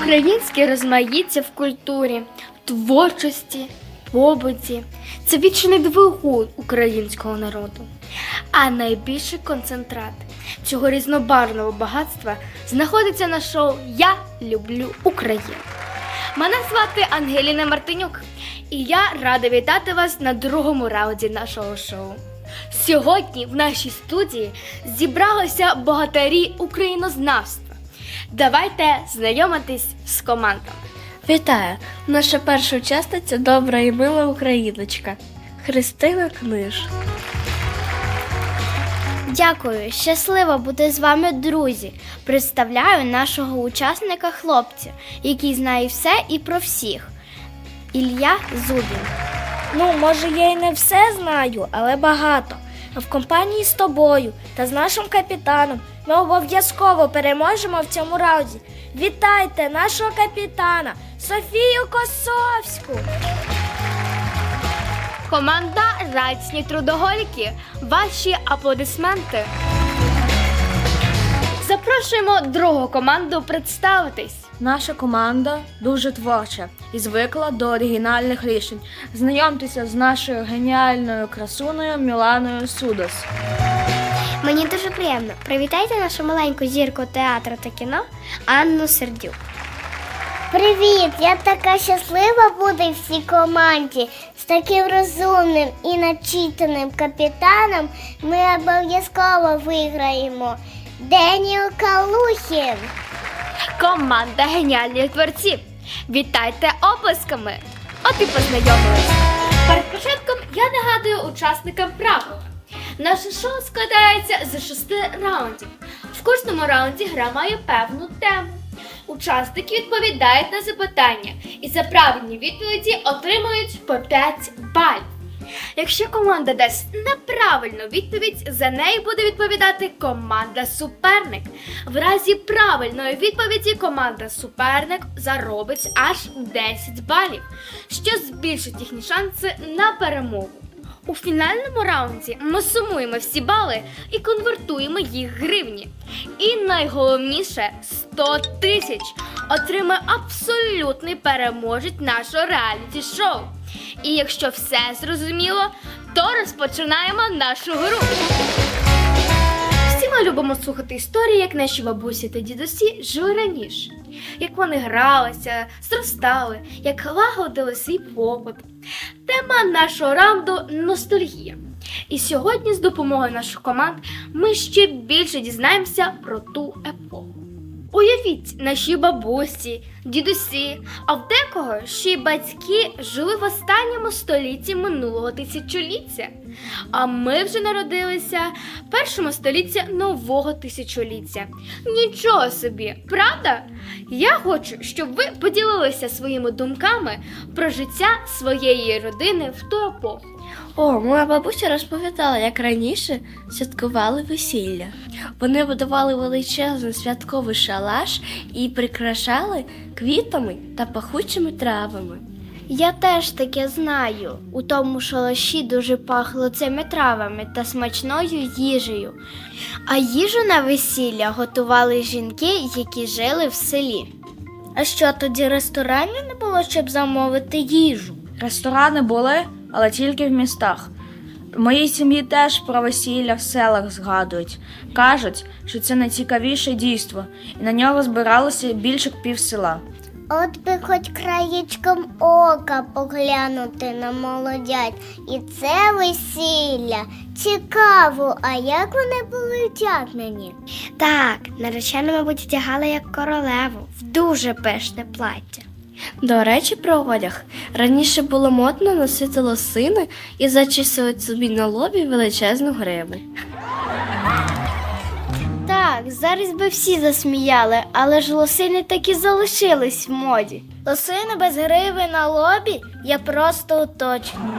Українське розмаїття в культурі, творчості, побуті це вічний двигун українського народу. А найбільший концентрат цього різнобарвного багатства знаходиться на шоу Я люблю Україну. Мене звати Ангеліна Мартинюк, і я рада вітати вас на другому раунді нашого шоу. Сьогодні в нашій студії зібралися богатарі українознавства. Давайте знайомитись з командами. Вітаю! Наша перша учасниця добра і мила україночка Христина Книж. Дякую, щасливо бути з вами, друзі. Представляю нашого учасника хлопця, який знає все і про всіх. Ілля Зубін. Ну, може, я й не все знаю, але багато. В компанії з тобою та з нашим капітаном ми обов'язково переможемо в цьому раунді. Вітайте нашого капітана Софію Косовську! Команда Рацні трудоголіки. Ваші аплодисменти. Запрошуємо другу команду представитись. Наша команда дуже творча і звикла до оригінальних рішень. Знайомтеся з нашою геніальною красуною Міланою Судос. Мені дуже приємно. Привітайте нашу маленьку зірку театру та кіно Анну Сердюк. Привіт! Я така щаслива бути в цій команді з таким розумним і начитаним капітаном. Ми обов'язково виграємо. Деніел Калухін. Команда геніальних творців. Вітайте оплесками! От і познайомились. Перед початком я нагадую учасникам правила. Наше шоу складається з шести раундів. В кожному раунді гра має певну тему. Учасники відповідають на запитання і за правильні відповіді отримують по 5 балів. Якщо команда дасть неправильну відповідь, за неї буде відповідати команда суперник. В разі правильної відповіді команда суперник заробить аж 10 балів, що збільшить їхні шанси на перемогу. У фінальному раунді ми сумуємо всі бали і конвертуємо їх в гривні. І найголовніше 100 тисяч отримає абсолютний переможець нашого реаліті-шоу. І якщо все зрозуміло, то розпочинаємо нашу гру. Всі ми любимо слухати історії, як наші бабусі та дідусі жили раніше, як вони гралися, зростали, як лагодили свій побут. Тема нашого раунду ностальгія. І сьогодні, з допомогою наших команд, ми ще більше дізнаємося про ту епоху. Уявіть, наші бабусі, дідусі, а в декого ще й батьки жили в останньому столітті минулого тисячоліття. А ми вже народилися в першому столітті нового тисячоліття. Нічого собі, правда? Я хочу, щоб ви поділилися своїми думками про життя своєї родини в ту епоху. О, моя бабуся розповідала, як раніше святкували весілля. Вони будували величезний святковий шалаш і прикрашали квітами та пахучими травами. Я теж таке знаю. У тому шалаші дуже пахло цими травами та смачною їжею. А їжу на весілля готували жінки, які жили в селі. А що тоді ресторанів не було, щоб замовити їжу? Ресторани були, але тільки в містах. В моїй сім'ї теж про весілля в селах згадують. Кажуть, що це найцікавіше дійство, і на нього збиралося більше пів села. От би хоч краєчком ока поглянути на молодят. І це весілля. Цікаво, а як вони були вдягнені? Так, наречена, мабуть, вдягала як королеву в дуже пишне плаття. До речі, про одяг. Раніше було модно носити лосини і зачісувати собі на лобі величезну гриву. Так, зараз би всі засміяли, але ж лосини так і залишились в моді. Лосини без гриви на лобі я просто уточнюю.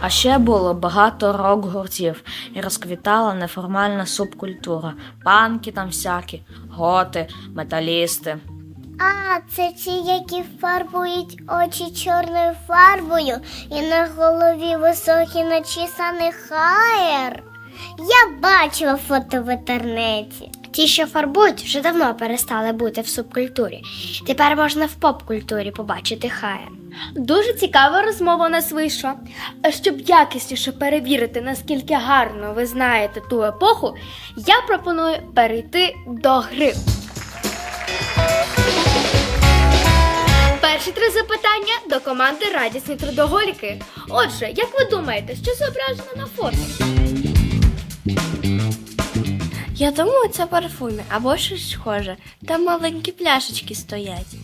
А ще було багато рок-гуртів і розквітала неформальна субкультура, панки там всякі, готи, металісти. А, це ті, які фарбують очі чорною фарбою і на голові високий начісаний хаєр. Я бачила фото в інтернеті. Ті, що фарбують, вже давно перестали бути в субкультурі. Тепер можна в поп-культурі побачити хаєр. Дуже цікава розмова у нас вийшла. А щоб якісніше перевірити, наскільки гарно ви знаєте ту епоху, я пропоную перейти до гри. Перші три запитання до команди Радісні трудоголіки. Отже, як ви думаєте, що зображено на фото? Я думаю, це парфуми або щось схоже. Там маленькі пляшечки стоять.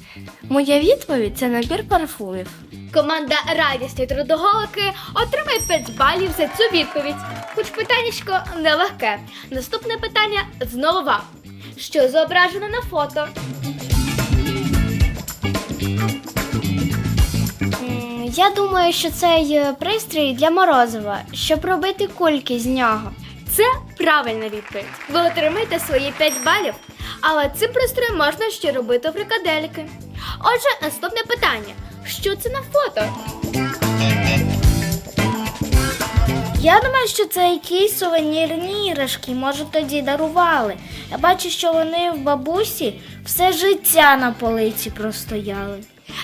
Моя відповідь це набір парфумів. Команда Радісні трудоголики отримає 5 балів за цю відповідь. Хоч питаннячко нелегке. Наступне питання знову вам. Що зображено на фото? Я думаю, що цей е, пристрій для морозива, щоб робити кульки з нього. Це правильна відповідь. Ви отримаєте свої 5 балів, але цим пристроєм можна ще робити фрикадельки. Отже, наступне питання: що це на фото? Я думаю, що це якісь сувенірні іграшки, може тоді дарували. Я бачу, що вони в бабусі все життя на полиці простояли.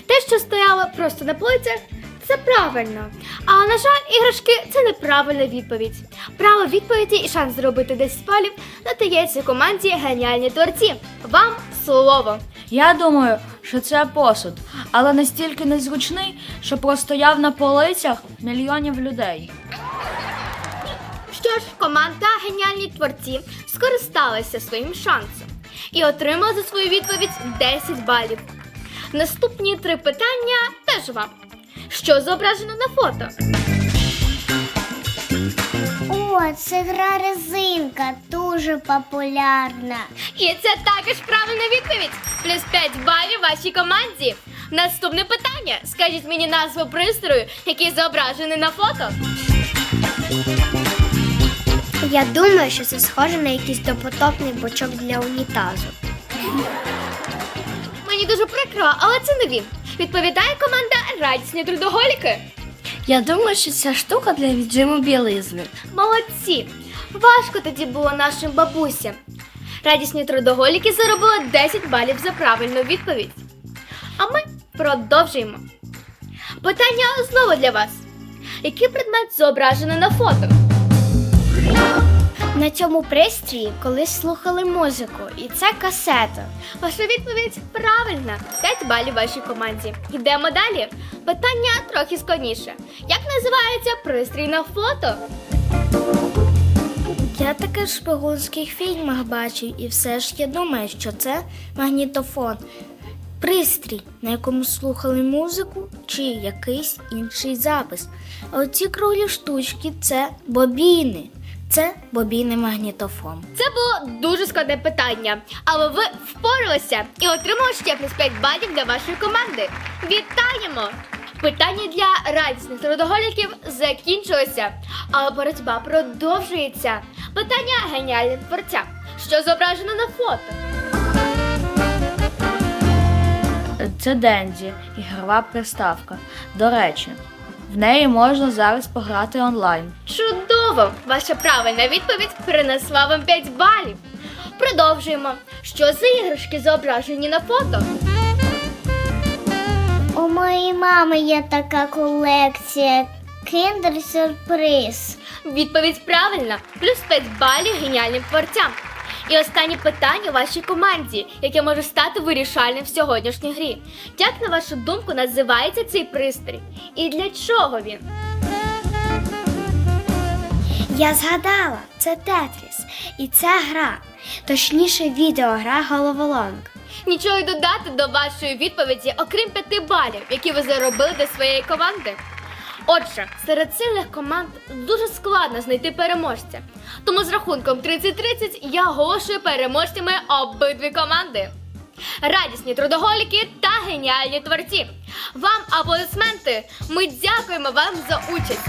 Те, що стояло просто на полицях, це правильно. А на жаль, іграшки це неправильна відповідь. Право відповіді і шанс зробити 10 балів надається команді геніальні творці. Вам слово. Я думаю, що це посуд, але настільки незручний, що простояв на полицях мільйонів людей. Що ж, команда геніальні творці скористалася своїм шансом і отримала за свою відповідь 10 балів. Наступні три питання теж вам. Що зображено на фото? О, це гра резинка, дуже популярна. І це також правильна відповідь. Плюс 5 балів вашій команді. Наступне питання. Скажіть мені назву пристрою, який зображений на фото. Я думаю, що це схоже на якийсь допотопний бочок для унітазу. Мені дуже прикро, але це не він. Відповідає команда Радісні трудоголіки. Я думаю, що ця штука для віджиму білизни. Молодці! Важко тоді було нашим бабусям. Радісні трудоголіки заробили 10 балів за правильну відповідь. А ми продовжуємо. Питання знову для вас. Який предмет зображено на фото? На цьому пристрої колись слухали музику, і це касета. Ваша відповідь правильна. 5 балів вашій команді. Йдемо далі. Питання трохи складніше. Як називається пристрій на фото? Я таке в шпигунських фільмах бачив, і все ж я думаю, що це магнітофон. Пристрій, на якому слухали музику чи якийсь інший запис. А оці круглі штучки це бобіни. Це бобіни магнітофон. Це було дуже складне питання, але ви впоралися і отримали ще плюс 5 балів для вашої команди. Вітаємо! Питання для радісних трудоголіків закінчилося, але боротьба продовжується. Питання геніальним творцям. Що зображено на фото? Це Дензі, ігрова приставка. До речі, в неї можна зараз пограти онлайн. Чудово! Ваша правильна відповідь принесла вам 5 балів. Продовжуємо. Що за іграшки зображені на фото? У моєї мами є така колекція. Кіндер сюрприз. Відповідь правильна. Плюс 5 балів геніальним творцям. І останнє питання вашій команді, яке може стати вирішальним в сьогоднішній грі. Як на вашу думку називається цей пристрій? І для чого він? Я згадала, це Тетріс. І ця гра, точніше відеогра головоломка. Нічого й додати до вашої відповіді, окрім 5 балів, які ви заробили для своєї команди. Отже, серед сильних команд дуже складно знайти переможця. Тому з рахунком 30-30 я оголошую переможцями обидві команди. Радісні трудоголіки та геніальні творці. Вам аплодисменти! Ми дякуємо вам за участь!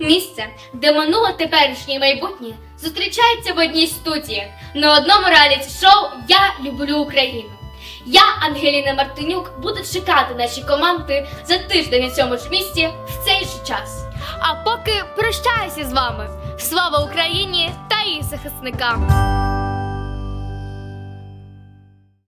Місце, де минуле теперішнє і майбутнє зустрічаються в одній студії на одному реаліті шоу Я люблю Україну. Я, Ангеліна Мартинюк, буду чекати наші команди за тиждень у цьому ж місці в цей же час. А поки прощаюся з вами. Слава Україні та її захисникам!